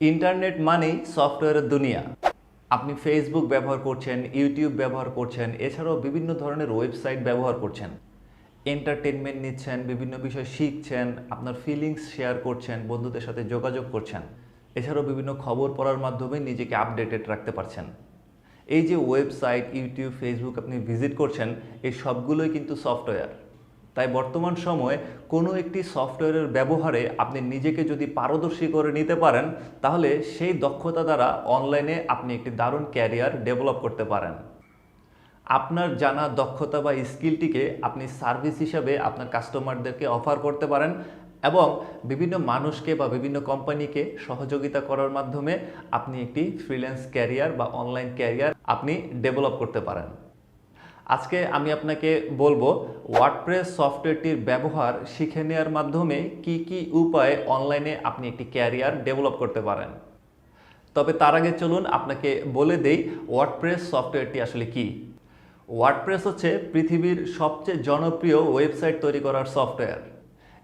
Internet মানেই সফটওয়্যারের দুনিয়া। আপনি ফেসবুক ব্যবহার করছেন ইউটিউব ব্যবহার করছেন, এছাড়াও বিভিন্ন ধরনের ওয়েবসাইট ব্যবহার করছেন। এন্টারটেনমেন্ট নিচ্ছেন, বিভিন্ন বিষয় শিখছেন, আপনার ফিলিংস শেয়ার করছেন, বন্ধুদের সাথে যোগাযোগ করছেন। এছাড়াও বিভিন্ন খবর পড়ার মাধ্যমে নিজেকে আপডেটেড রাখতে পারছেন। এই যে ওয়েবসাইট ইউটিউব ফেসবুক আপনি ভিজিট করছেন, এই সবগুলোই কিন্তু সফটওয়্যার। তাই বর্তমান সময়ে কোনো একটি সফটওয়্যারের ব্যবহারে আপনি নিজেকে যদি পারদর্শী করে নিতে পারেন, তাহলে সেই দক্ষতা দ্বারা অনলাইনে আপনি একটি দারুণ ক্যারিয়ার ডেভেলপ করতে পারেন। আপনার জানা দক্ষতা বা স্কিলটিকে আপনি সার্ভিস হিসাবে আপনার কাস্টমারদেরকে অফার করতে পারেন এবং বিভিন্ন মানুষকে বা বিভিন্ন কোম্পানিকে সহযোগিতা করার মাধ্যমে আপনি একটি ফ্রিল্যান্স ক্যারিয়ার বা অনলাইন ক্যারিয়ার আপনি ডেভেলপ করতে পারেন। আজকে আমি আপনাকে বলব ওয়ার্ডপ্রেস সফটওয়্যারটির ব্যবহার শিখে নেওয়ার মাধ্যমে কি কি উপায়ে অনলাইনে আপনি একটি ক্যারিয়ার ডেভেলপ করতে পারেন। তবে তার আগে চলুন আপনাকে বলে দেই ওয়ার্ডপ্রেস সফটওয়্যারটি আসলে কি। ওয়ার্ডপ্রেস হচ্ছে পৃথিবীর সবচেয়ে জনপ্রিয় ওয়েবসাইট তৈরি করার সফটওয়্যার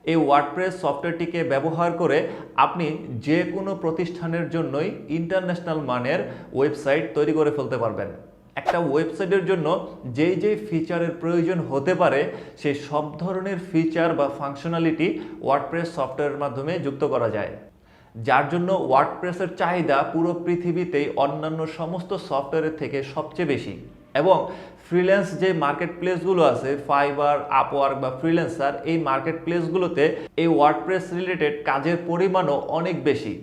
এই ওয়ার্ডপ্রেস সফটওয়্যারটিকে ব্যবহার করে আপনি যে কোনো প্রতিষ্ঠানের জন্যই ইন্টারন্যাশনাল মানের ওয়েবসাইট তৈরি করে ফেলতে পারবেন। একটা ওয়েবসাইটের জন্য যেই যেই ফিচারের প্রয়োজন হতে পারে, সেই সব ধরনের ফিচার বা ফাংশনালিটি ওয়ার্ডপ্রেস সফটওয়্যারের মাধ্যমে যুক্ত করা যায়। যার জন্য ওয়ার্ডপ্রেসের চাহিদা পুরো পৃথিবীতেই অন্যান্য সমস্ত সফটওয়্যারের থেকে সবচেয়ে বেশি। এবং ফ্রিল্যান্স যে মার্কেট প্লেসগুলো আছে ফাইবার আপওয়ার্ক বা ফ্রিল্যান্সার এই মার্কেট প্লেসগুলোতে এই ওয়ার্ডপ্রেস রিলেটেড কাজের পরিমাণও অনেক বেশি।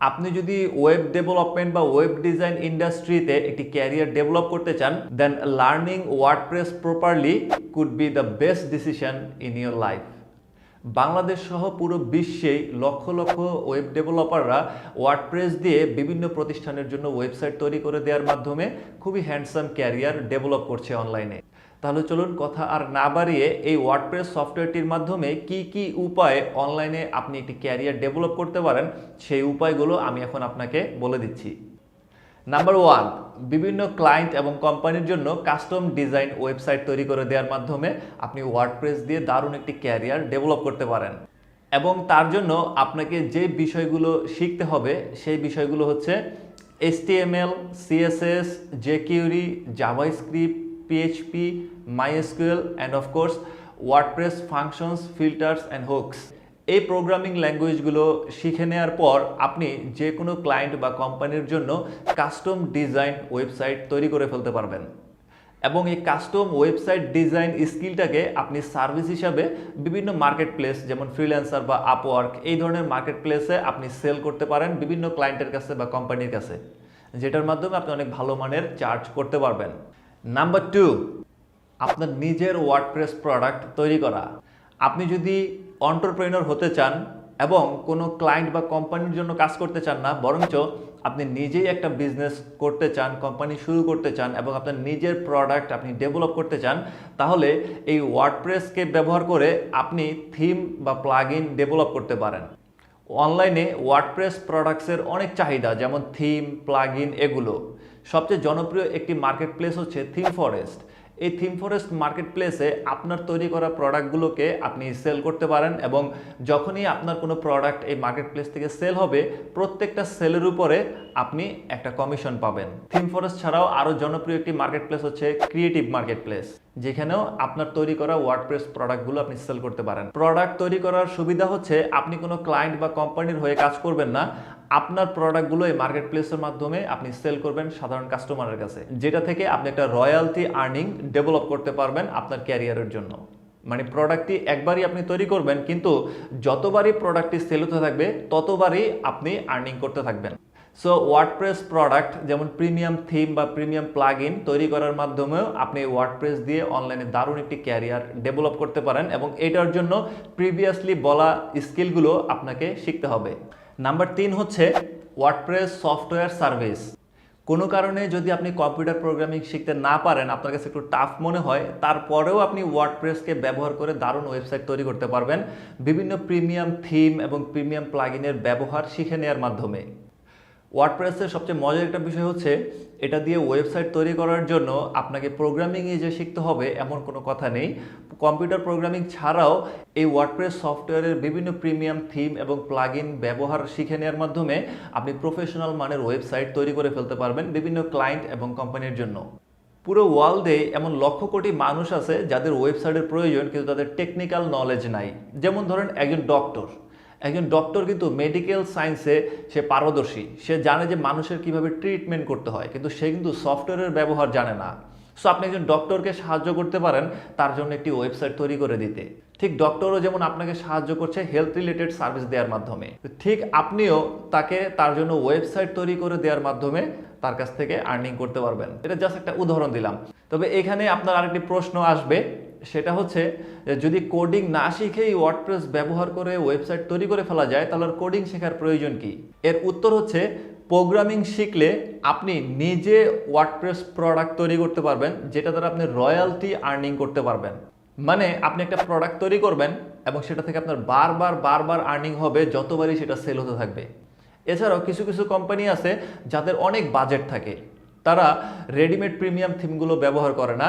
আপনি যদি ওয়েব ডেভেলপমেন্ট বা ওয়েব ডিজাইন ইন্ডাস্ট্রিতে একটি ক্যারিয়ার ডেভেলপ করতে চান then learning WordPress properly could be the best decision in your life Bangladesh সহ পুরো বিশ্বেই লক্ষ লক্ষ ওয়েব ডেভেলপাররা ওয়ার্ডপ্রেস দিয়ে বিভিন্ন প্রতিষ্ঠানের জন্য ওয়েবসাইট তৈরি করে দেওয়ার মাধ্যমে খুবই হ্যান্ডসাম ক্যারিয়ার ডেভেলপ করছে অনলাইনে তাহলে চলুন কথা আর না বাড়িয়ে এই ওয়ার্ডপ্রেস সফটওয়্যারটির মাধ্যমে কি কি উপায়ে অনলাইনে আপনি একটি ক্যারিয়ার ডেভেলপ করতে পারেন সেই উপায়গুলো আমি এখন আপনাকে বলে দিচ্ছি। নাম্বার ওয়ান বিভিন্ন ক্লায়েন্ট এবং কোম্পানির জন্য কাস্টম ডিজাইন ওয়েবসাইট তৈরি করে দেওয়ার মাধ্যমে আপনি ওয়ার্ডপ্রেস দিয়ে দারুণ একটি ক্যারিয়ার ডেভেলপ করতে পারেন। এবং তার জন্য আপনাকে যে বিষয়গুলো শিখতে হবে সেই বিষয়গুলো হচ্ছে HTML, CSS, jQuery, JavaScript, PHP, MySQL and of course WordPress functions, filters and hooks. এই প্রোগ্রামিং ল্যাঙ্গুয়েজগুলো শিখে নেওয়ার পর আপনি যে কোনো ক্লায়েন্ট বা কোম্পানির জন্য কাস্টম ডিজাইন ওয়েবসাইট তৈরি করে ফেলতে পারবেন। এবং এই কাস্টম ওয়েবসাইট ডিজাইন স্কিলটাকে আপনি সার্ভিস হিসাবে বিভিন্ন মার্কেট প্লেস যেমন ফ্রিল্যান্সার বা আপওয়ার্ক এই ধরনের মার্কেট প্লেসে আপনি সেল করতে পারেন বিভিন্ন ক্লায়েন্টের কাছে বা কোম্পানির কাছে যেটার মাধ্যমে আপনি অনেক ভালো মানের চার্জ করতে পারবেন। নাম্বার টু আপনার নিজের ওয়ার্ডপ্রেস প্রোডাক্ট তৈরি করা। আপনি যদি অন্টারপ্রেনর হতে চান এবং কোনো ক্লায়েন্ট বা কোম্পানির জন্য কাজ করতে চান না, বরঞ্চ আপনি নিজেই একটা বিজনেস করতে চান কোম্পানি শুরু করতে চান এবং আপনার নিজের প্রোডাক্ট আপনি ডেভেলপ করতে চান, তাহলে এই ওয়ার্ডপ্রেসকে ব্যবহার করে আপনি থিম বা প্লাগ ডেভেলপ করতে পারেন। অনলাইনে ওয়ার্ডপ্রেস প্রোডাক্টসের অনেক চাহিদা, যেমন থিম প্লাগ এগুলো। সবচেয়ে জনপ্রিয় একটি মার্কেট প্লেস হচ্ছে থিম ফরেস্ট এই থিম ফরেস্ট মার্কেট প্লেসে আপনার তৈরি করা প্রোডাক্টগুলোকে আপনি সেল করতে পারেন এবং যখনই আপনার কোনো প্রোডাক্ট এই মার্কেট প্লেস থেকে সেল হবে, প্রত্যেকটা সেলের উপরে আপনি একটা কমিশন পাবেন। থিম ফরেস্ট ছাড়াও আরও জনপ্রিয় একটি মার্কেট প্লেস হচ্ছে ক্রিয়েটিভ মার্কেট প্লেস যেখানেও আপনার তৈরি করা ওয়ার্ডপ্রেস প্রোডাক্টগুলো আপনি সেল করতে পারেন। প্রোডাক্ট তৈরি করার সুবিধা হচ্ছে আপনি কোনো ক্লায়েন্ট বা কোম্পানির হয়ে কাজ করবেন না আপনার প্রোডাক্টগুলো এই মার্কেট প্লেসের মাধ্যমে আপনি সেল করবেন সাধারণ কাস্টমারের কাছে, যেটা থেকে আপনি একটা রয়্যালটি আর্নিং ডেভেলপ করতে পারবেন আপনার ক্যারিয়ারের জন্য। মানে প্রোডাক্টটি একবারই আপনি তৈরি করবেন, কিন্তু যতবারই প্রোডাক্টটি সেল হতে থাকবে, ততবারই আপনি আর্নিং করতে থাকবেন। সো ওয়ার্ডপ্রেস প্রোডাক্ট যেমন প্রিমিয়াম থিম বা প্রিমিয়াম প্লাগ তৈরি করার মাধ্যমেও আপনি ওয়ার্ডপ্রেস দিয়ে অনলাইনে দারুণ একটি ক্যারিয়ার ডেভেলপ করতে পারেন এবং এটার জন্য প্রিভিয়াসলি বলা স্কিলগুলো আপনাকে শিখতে হবে। নাম্বার তিন হচ্ছে ওয়ার্ডপ্রেস সফটওয়্যার সার্ভিস কোনো কারণে যদি আপনি কম্পিউটার প্রোগ্রামিং শিখতে না পারেন, আপনার কাছে একটু টাফ মনে হয়, তারপরেও আপনি ওয়ার্ডপ্রেসকে ব্যবহার করে দারুণ ওয়েবসাইট তৈরি করতে পারবেন। বিভিন্ন প্রিমিয়াম থিম এবং প্রিমিয়াম প্লাগিনের ব্যবহার শিখে নেওয়ার মাধ্যমে। ওয়ার্ডপ্রেসের সবচেয়ে মজার একটা বিষয় হচ্ছে, এটা দিয়ে ওয়েবসাইট তৈরি করার জন্য আপনাকে প্রোগ্রামিংয়ে যে শিখতে হবে এমন কোনো কথা নেই। কম্পিউটার প্রোগ্রামিং ছাড়াও এই ওয়ার্ডপ্রেস সফটওয়্যারের বিভিন্ন প্রিমিয়াম থিম এবং প্লাগইন ব্যবহার শিখে নেওয়ার মাধ্যমে আপনি প্রফেশনাল মানের ওয়েবসাইট তৈরি করে ফেলতে পারবেন বিভিন্ন ক্লায়েন্ট এবং কোম্পানির জন্য। পুরো ওয়ার্ল্ডে এমন লক্ষ কোটি মানুষ আছে যাদের ওয়েবসাইটের প্রয়োজন কিন্তু তাদের টেকনিক্যাল নলেজ নাই। যেমন ধরেন একজন ডক্টর একজন ডক্টর কিন্তু মেডিকেল সায়েন্সে সে পারদর্শী। সে জানে যে মানুষের কীভাবে ট্রিটমেন্ট করতে হয়, কিন্তু সে কিন্তু সফটওয়্যারের ব্যবহার জানে না। সো আপনি একজন ডক্টরকে সাহায্য করতে পারেন তার জন্য একটি ওয়েবসাইট তৈরি করে দিতে। ঠিক ডক্টরও যেমন আপনাকে সাহায্য করছে হেলথ রিলেটেড সার্ভিস দেওয়ার মাধ্যমে। ঠিক আপনিও তাকে তার জন্য ওয়েবসাইট তৈরি করে দেওয়ার মাধ্যমে তার কাছ থেকে আর্নিং করতে পারবেন। এটা জাস্ট একটা উদাহরণ দিলাম। তবে এখানে আপনার আরেকটি প্রশ্ন আসবে। সেটা হচ্ছে যদি কোডিং না শিখেই ওয়ার্ডপ্রেস ব্যবহার করে ওয়েবসাইট তৈরি করে ফেলা যায়, তাহলে কোডিং শেখার প্রয়োজন কি? এর উত্তর হচ্ছে প্রোগ্রামিং শিখলে আপনি নিজে ওয়ার্ডপ্রেস প্রোডাক্ট তৈরি করতে পারবেন, যেটা দ্বারা আপনি রয়্যালটি আর্নিং করতে পারবেন। মানে আপনি একটা প্রোডাক্ট তৈরি করবেন এবং সেটা থেকে আপনার বারবার বারবার আর্নিং হবে, যতবারই সেটা সেল হতে থাকবে। এছাড়াও কিছু কিছু কোম্পানি আছে, যাদের অনেক বাজেট থাকে। তারা রেডিমেড প্রিমিয়াম থিমগুলো ব্যবহার করে না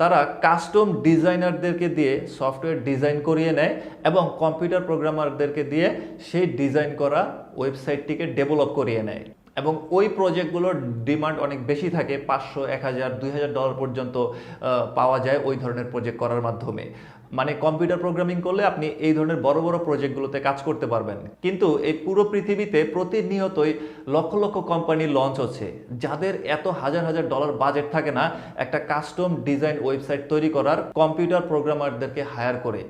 তারা কাস্টম ডিজাইনারদেরকে দিয়ে সফটওয়্যার ডিজাইন করিয়ে নেয় এবং কম্পিউটার প্রোগ্রামারদেরকে দিয়ে সেই ডিজাইন করা ওয়েবসাইটটিকে ডেভেলপ করিয়ে নেয়। এবং ওই প্রজেক্টগুলোর ডিমান্ড অনেক বেশি থাকে, পাঁচশো, এক হাজার, দুই হাজার ডলার পর্যন্ত পাওয়া যায় ওই ধরনের প্রজেক্ট করার মাধ্যমে। মানে কম্পিউটার প্রোগ্রামিং করলে আপনি এই ধরনের বড় বড় প্রজেক্টগুলোতে কাজ করতে পারবেন। কিন্তু এই পুরো পৃথিবীতে প্রতিনিয়তই লক্ষ লক্ষ কোম্পানি লঞ্চ হচ্ছে, যাদের এত হাজার হাজার ডলার বাজেট থাকে না, একটা কাস্টম ডিজাইন ওয়েবসাইট তৈরি করার কম্পিউটার প্রোগ্রামারদেরকে হায়ার করে।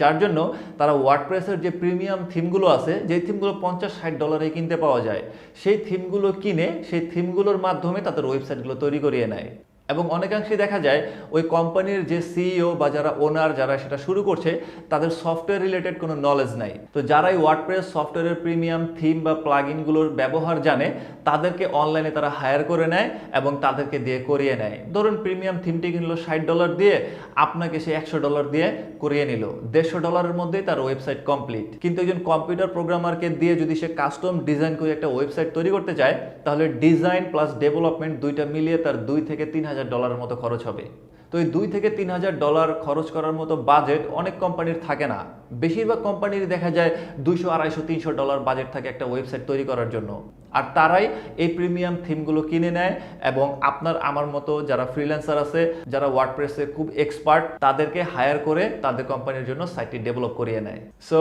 যার জন্য তারা ওয়ার্ডপ্রেসের যে প্রিমিয়াম থিমগুলো আছে যে থিমগুলো পঞ্চাশ, ষাট ডলারে কিনতে পাওয়া যায়, সেই থিমগুলো কিনে, সেই থিমগুলোর মাধ্যমে তাদের ওয়েবসাইটগুলো তৈরি করিয়ে নেয়। এবং অনেকাংশে দেখা যায় ওই কোম্পানির যে সিইও বা যারা ওনার যারা সেটা শুরু করছে, তাদের সফটওয়্যার রিলেটেড কোনো নলেজ নাই। তো যারা এই ওয়ার্ডপ্রেস সফটওয়্যারের প্রিমিয়াম থিম বা প্লাগইনগুলোর ব্যবহার জানে, তাদেরকে অনলাইনে তারা হায়ার করে নেয় এবং তাদেরকে দিয়ে করিয়ে নেয়। ধরুন প্রিমিয়াম থিমটি কিনলো ষাট ডলার দিয়ে, আপনাকে সে একশো ডলার দিয়ে করিয়ে নিল। দেড়শো ডলারের মধ্যেই তার ওয়েবসাইট কমপ্লিট কিন্তু একজন কম্পিউটার প্রোগ্রামারকে দিয়ে যদি সে কাস্টম ডিজাইন করে একটা ওয়েবসাইট তৈরি করতে চায়, তাহলে ডিজাইন প্লাস ডেভেলপমেন্ট দুইটা মিলিয়ে তার দুই থেকে তিন হাজার ডলারের মতো খরচ হবে। তো এই দুই থেকে তিন হাজার ডলার খরচ করার মতো বাজেট অনেক কোম্পানির থাকে না। বেশিরভাগ কোম্পানির দেখা যায় দুইশো, আড়াইশো, তিনশো ডলার বাজেট থাকে একটা ওয়েবসাইট তৈরি করার জন্য। আর তারাই এই প্রিমিয়াম থিমগুলো কিনে নেয় এবং আপনার, আমার মতো যারা ফ্রিল্যান্সার আছে, যারা ওয়ার্ডপ্রেসে খুব এক্সপার্ট, তাদেরকে হায়ার করে তাদের কোম্পানির জন্য সাইটটি ডেভেলপ করিয়ে নেয়। সো,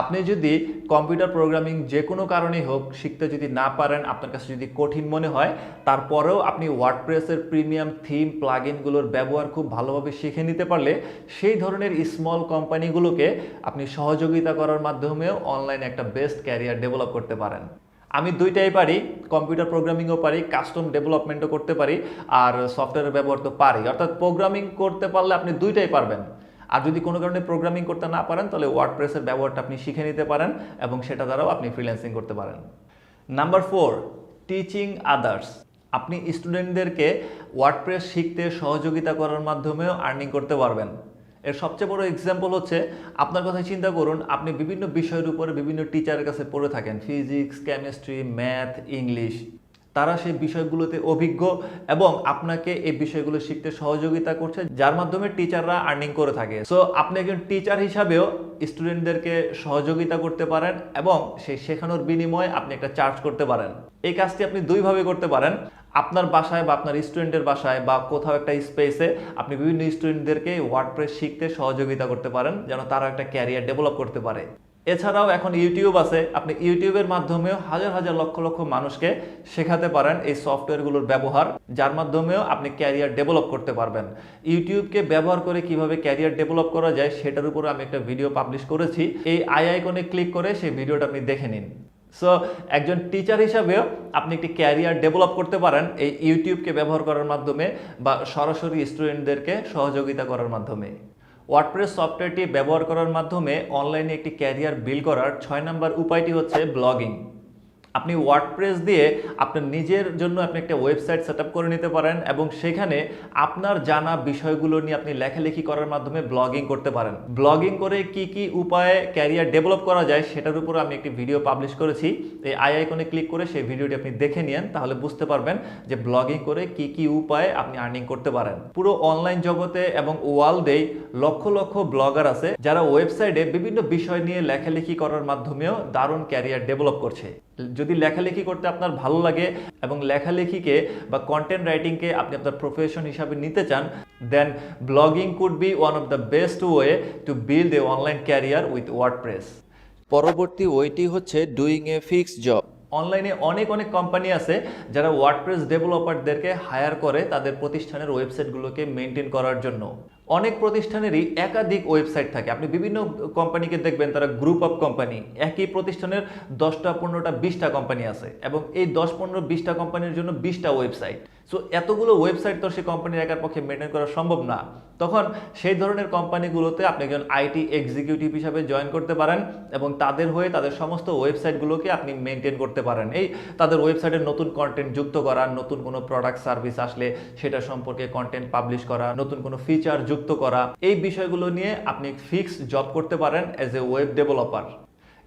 আপনি যদি কম্পিউটার প্রোগ্রামিং যে কোনো কারণেই হোক শিখতে যদি না পারেন, আপনার কাছে যদি কঠিন মনে হয়, তারপরেও আপনি ওয়ার্ডপ্রেসের প্রিমিয়াম থিম প্লাগইনগুলোর ব্যবহার খুব ভালোভাবে শিখে নিতে পারলে সেই ধরনের স্মল কোম্পানিগুলোকে আপনি সহযোগিতা করার মাধ্যমেও অনলাইনে একটা বেস্ট ক্যারিয়ার ডেভেলপ করতে পারেন। আমি দুইটাই পারি কম্পিউটার প্রোগ্রামিংও পারি কাস্টম ডেভেলপমেন্টও করতে পারি, আর সফটওয়্যার ব্যবহার তো পারি। অর্থাৎ প্রোগ্রামিং করতে পারলে আপনি দুইটাই পারবেন। আর যদি কোনো কারণে প্রোগ্রামিং করতে না পারেন, তাহলে ওয়ার্ড প্রেসের ব্যবহারটা আপনি শিখে নিতে পারেন এবং সেটা দ্বারাও আপনি ফ্রিল্যান্সিং করতে পারেন। নাম্বার ফোর টিচিং আদার্স আপনি স্টুডেন্টদেরকে ওয়ার্ডপ্রেস শিখতে সহযোগিতা করার মাধ্যমেও আর্নিং করতে পারবেন। এর সবচেয়ে বড় এক্সাম্পল হচ্ছে, আপনার কথা চিন্তা করুন, আপনি বিভিন্ন বিষয়ের উপরে বিভিন্ন টিচারের কাছে পড়ে থাকেন ফিজিক্স কেমিস্ট্রি ম্যাথ ইংলিশ তারা সেই বিষয়গুলোতে অভিজ্ঞ এবং আপনাকে এই বিষয়গুলো শিখতে সহযোগিতা করছে, যার মাধ্যমে টিচাররা আর্নিং করে থাকে। সো আপনি একজন টিচার হিসাবেও স্টুডেন্টদেরকে সহযোগিতা করতে পারেন এবং সেই শেখানোর বিনিময়ে আপনি একটা চার্জ করতে পারেন। এই কাজটি আপনি দুইভাবে করতে পারেন। আপনার বাসায় বা আপনার স্টুডেন্টের বাসায় বা কোথাও একটা স্পেসে আপনি বিভিন্ন স্টুডেন্টদেরকে ওয়ার্ডপ্রেস শিখতে সহযোগিতা করতে পারেন, যেন তারা একটা ক্যারিয়ার ডেভেলপ করতে পারে। এছাড়াও এখন ইউটিউব আছে, আপনি ইউটিউবের মাধ্যমেও হাজার হাজার লক্ষ লক্ষ মানুষকে শেখাতে পারেন এই সফটওয়্যারগুলোর ব্যবহার, যার মাধ্যমেও আপনি ক্যারিয়ার ডেভেলপ করতে পারবেন। ইউটিউবকে ব্যবহার করে কীভাবে ক্যারিয়ার ডেভেলপ করা যায়, সেটার উপর আমি একটা ভিডিও পাবলিশ করেছি। এই আই আইকনে ক্লিক করে সেই ভিডিওটা আপনি দেখে নিন। সো একজন টিচার হিসাবেও আপনি একটি ক্যারিয়ার ডেভেলপ করতে পারেন এই ইউটিউবকে ব্যবহার করার মাধ্যমে বা সরাসরি স্টুডেন্টদেরকে সহযোগিতা করার মাধ্যমে। ওয়ার্ডপ্রেস সফটওয়্যারটি ব্যবহার করার মাধ্যমে অনলাইনে একটি ক্যারিয়ার বিল করার ছয় নম্বর উপায়টি হচ্ছে ব্লগিং আপনি ওয়ার্ডপ্রেস দিয়ে আপনার নিজের জন্য আপনি একটা ওয়েবসাইট সেট করে নিতে পারেন এবং সেখানে আপনার জানা বিষয়গুলো নিয়ে আপনি লেখালেখি করার মাধ্যমে ব্লগিং করতে পারেন। ব্লগিং করে কি কি উপায়ে ক্যারিয়ার ডেভেলপ করা যায় সেটার উপর আমি একটি ভিডিও পাবলিশ করেছি। এই আই আইকনে ক্লিক করে সেই ভিডিওটি আপনি দেখে নিন তাহলে বুঝতে পারবেন যে ব্লগিং করে কি কি উপায়ে আপনি আর্নিং করতে পারেন। পুরো অনলাইন জগতে এবং ওয়ার্ল্ডেই লক্ষ লক্ষ ব্লগার আছে যারা ওয়েবসাইটে বিভিন্ন বিষয় নিয়ে লেখালেখি করার মাধ্যমেও দারুণ ক্যারিয়ার ডেভেলপ করছে। যদি লেখালেখি করতে আপনার ভালো লাগে এবং লেখালেখিকে বা কন্টেন্ট রাইটিংকে আপনি আপনার প্রফেশন হিসাবে নিতে চান then blogging could be one of the best way to build a online career with WordPress পরবর্তী ওয়েটি হচ্ছে ডুইং এ ফিক্স জব অনলাইনে অনেক অনেক কোম্পানি আছে যারা ওয়ার্ডপ্রেস ডেভেলপারদেরকে হায়ার করে তাদের প্রতিষ্ঠানের ওয়েবসাইটগুলোকে মেনটেন করার জন্য। অনেক প্রতিষ্ঠানেরই একাধিক ওয়েবসাইট থাকে। আপনি বিভিন্ন কোম্পানিকে দেখবেন, তারা গ্রুপ অফ কোম্পানি একই প্রতিষ্ঠানের দশটা, পনেরোটা, বিশটা কোম্পানি আছে এবং এই দশ, পনেরো, বিশটা কোম্পানির জন্য বিশটা ওয়েবসাইট। সো এতগুলো ওয়েবসাইট তো সেই কোম্পানির একার পক্ষে মেনটেন করা সম্ভব না। তখন সেই ধরনের কোম্পানিগুলোতে আপনি একজন আইটি এক্সিকিউটিভ হিসাবে জয়েন করতে পারেন এবং তাদের হয়ে তাদের সমস্ত ওয়েবসাইটগুলোকে আপনি মেনটেন করতে পারেন। এই তাদের ওয়েবসাইটে নতুন কন্টেন্ট যুক্ত করা, নতুন কোনো প্রোডাক্ট সার্ভিস আসলে সেটা সম্পর্কে কন্টেন্ট পাবলিশ করা, নতুন কোনো ফিচার যুক্ত করা। এই বিষয়গুলো নিয়ে আপনি ফিক্স জব করতে পারেন অ্যাজ এ ওয়েব ডেভেলপার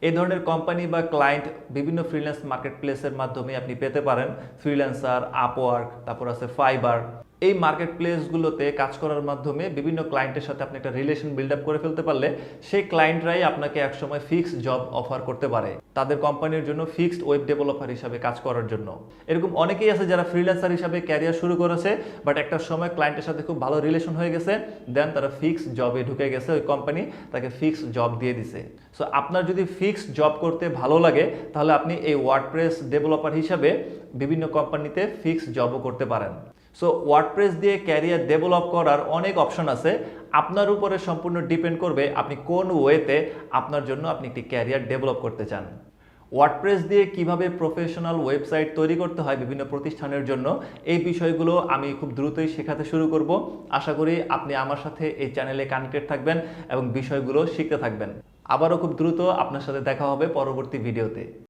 এই ধরনের কোম্পানি বা ক্লায়েন্ট বিভিন্ন ফ্রিল্যান্স মার্কেট প্লেসের মাধ্যমে আপনি পেতে পারেন। ফ্রিল্যান্সার আপওয়ার্ক তারপর আছে ফাইবার এই মার্কেট প্লেসগুলোতে কাজ করার মাধ্যমে বিভিন্ন ক্লায়েন্টের সাথে আপনি একটা রিলেশন বিল্ড আপ করে ফেলতে পারলে সেই ক্লায়েন্টরাই আপনাকে একসময় ফিক্সড জব অফার করতে পারে। তাদের কোম্পানির জন্য ফিক্সড ওয়েব ডেভেলপার হিসাবে কাজ করার জন্য। এরকম অনেকেই আছে যারা ফ্রিল্যান্সার হিসাবে ক্যারিয়ার শুরু করেছে বাট একটা সময় ক্লায়েন্টের সাথে খুব ভালো রিলেশন হয়ে গেছে দেন তারা ফিক্সড জবে ঢুকে গেছে, ওই কোম্পানি তাকে ফিক্সড জব দিয়ে দিছে। সো আপনার যদি ফিক্সড জব করতে ভালো লাগে, তাহলে আপনি এই ওয়ার্ডপ্রেস ডেভেলপার হিসাবে বিভিন্ন কোম্পানিতে ফিক্সড জবও করতে পারেন। সো ওয়ার্ডপ্রেস দিয়ে ক্যারিয়ার ডেভেলপ করার অনেক অপশন আছে। আপনার উপরে সম্পূর্ণ ডিপেন্ড করবে আপনি কোন ওয়েতে আপনার জন্য আপনি একটি ক্যারিয়ার ডেভেলপ করতে চান। ওয়ার্ডপ্রেস দিয়ে কীভাবে প্রফেশনাল ওয়েবসাইট তৈরি করতে হয় বিভিন্ন প্রতিষ্ঠানের জন্য, এই বিষয়গুলো আমি খুব দ্রুতই শেখাতে শুরু করব। আশা করি আপনি আমার সাথে এই চ্যানেলে কানেক্টেড থাকবেন এবং বিষয়গুলো শিখতে থাকবেন। আবারও খুব দ্রুত আপনার সাথে দেখা হবে পরবর্তী ভিডিওতে